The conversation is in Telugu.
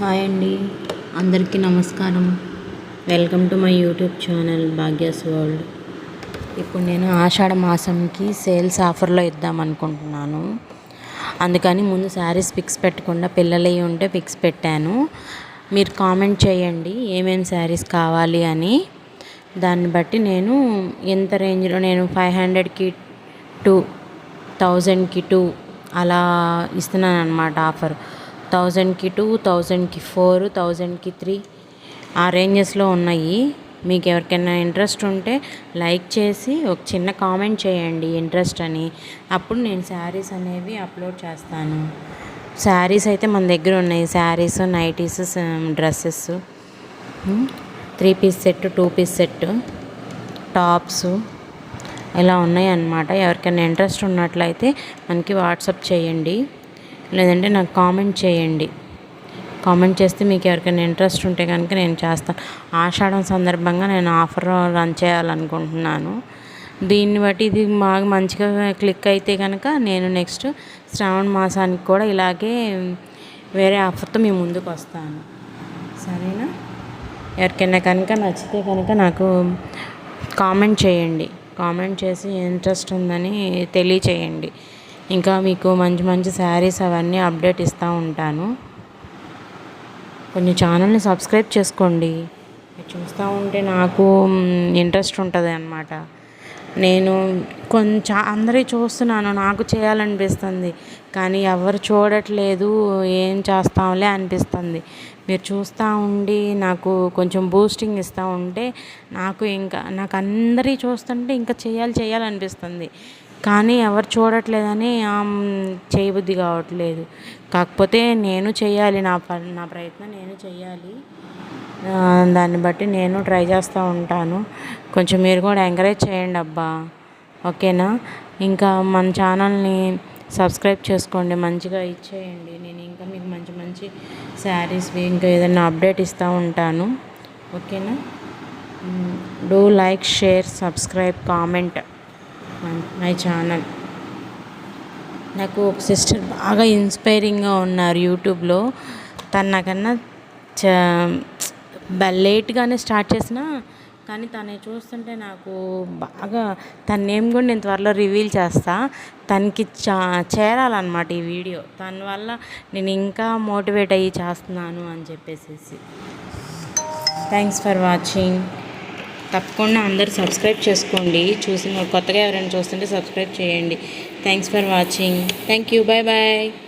హాయ్ అండి. అందరికీ నమస్కారం. Welcome to my YouTube channel Bhagya's world. ఇప్పుడు నేను ఆషాఢ మాసంకి సేల్స్ ఆఫర్లో ఇద్దాం అనుకుంటున్నాను. అందుకని ముందు శారీస్ పిక్స్ పెట్టకుండా పిల్లలవి ఉంటే పిక్స్ పెట్టాను. మీరు కామెంట్ చేయండి ఏమేమి శారీస్ కావాలి అని. దాన్ని బట్టి నేను ఎంత రేంజ్లో నేను ఫైవ్ హండ్రెడ్కి టూ థౌజండ్కి టూ అలా ఇస్తున్నాను అనమాట ఆఫర్. థౌజండ్కి టూ థౌజండ్కి ఫోర్ థౌజండ్కి త్రీ ఆ రేంజెస్లో ఉన్నాయి. మీకు ఎవరికైనా ఇంట్రెస్ట్ ఉంటే లైక్ చేసి ఒక చిన్న కామెంట్ చేయండి ఇంట్రెస్ట్ అని. అప్పుడు నేను శారీస్ అనేవి అప్లోడ్ చేస్తాను. శారీస్ అయితే మన దగ్గర ఉన్నాయి. Saris nighties dresses three piece set two piece set tops ఇలా ఉన్నాయి అన్నమాట. ఎవరికైనా ఇంట్రెస్ట్ ఉన్నట్లయితే మనకి వాట్సప్ చేయండి. లేదంటే నాకు కామెంట్ చేయండి. కామెంట్ చేస్తే మీకు ఎవరికైనా ఇంట్రెస్ట్ ఉంటే కనుక నేను చేస్తాను. ఆషాఢం సందర్భంగా నేను ఆఫర్ రన్ చేయాలనుకుంటున్నాను. దీన్ని బట్టి ఇది బాగా మంచిగా క్లిక్ అయితే కనుక నేను నెక్స్ట్ శ్రావణ మాసానికి కూడా ఇలాగే వేరే ఆఫర్తో మీ ముందుకు వస్తాను. సరేనా? ఎవరికైనా కనుక నచ్చితే కనుక నాకు కామెంట్ చేయండి. కామెంట్ చేసి ఇంట్రెస్ట్ ఉందని తెలియచేయండి. ఇంకా మీకు మంచి మంచి శారీస్ అవన్నీ అప్డేట్ ఇస్తూ ఉంటాను. కొంచెం ఛానల్ని సబ్స్క్రైబ్ చేసుకోండి. చూస్తూ ఉంటే నాకు ఇంట్రెస్ట్ ఉంటుంది అనమాట నేను కొంచెం అందరి చూస్తున్నాను నాకు చేయాలనిపిస్తుంది. కానీ ఎవరు చూడట్లేదు ఏం చేస్తాంలే అనిపిస్తుంది. మీరు చూస్తూ ఉండి నాకు కొంచెం బూస్టింగ్ ఇస్తూ ఉంటే నాకు ఇంకా నాకు అందరి చూస్తుంటే ఇంకా చేయాలి చేయాలనిపిస్తుంది. కానీ ఎవరు చూడట్లేదని చేయబుద్ధి కావట్లేదు. కాకపోతే నేను చేయాలి నా ప నా ప్రయత్నం నేను చేయాలి. దాన్ని బట్టి నేను ట్రై చేస్తూ ఉంటాను. కొంచెం మీరు కూడా ఎంకరేజ్ చేయండి అబ్బా. ఓకేనా? ఇంకా మన ఛానల్ని సబ్స్క్రైబ్ చేసుకోండి మంచిగా ఇచ్చేయండి. నేను ఇంకా మీకు మంచి మంచి శారీస్ ఇంకా ఏదైనా అప్డేట్ ఇస్తూ ఉంటాను. ఓకేనా? Do like share subscribe comment. My channel. నాకు ఒక సిస్టర్ బాగా ఇన్స్పైరింగ్గా ఉన్నారు యూట్యూబ్లో. తను నాకన్నా చ లేట్గానే స్టార్ట్ చేసిన కానీ తను చూస్తుంటే నాకు బాగా తన నేమ్ కూడా నేను త్వరలో రివీల్ చేస్తా. తనకి చా చేరాలన్నమాట ఈ వీడియో. తన వల్ల నేను ఇంకా మోటివేట్ అయ్యి చేస్తున్నాను అని చెప్పేసి థ్యాంక్స్ ఫర్ వాచింగ్. తప్పకుండా అందరు సబ్స్క్రైబ్ చేసుకోండి. చూసిన కొత్తగా ఎవరైనా చూస్తుంటే సబ్స్క్రైబ్ చేయండి. Thanks for watching thank you bye bye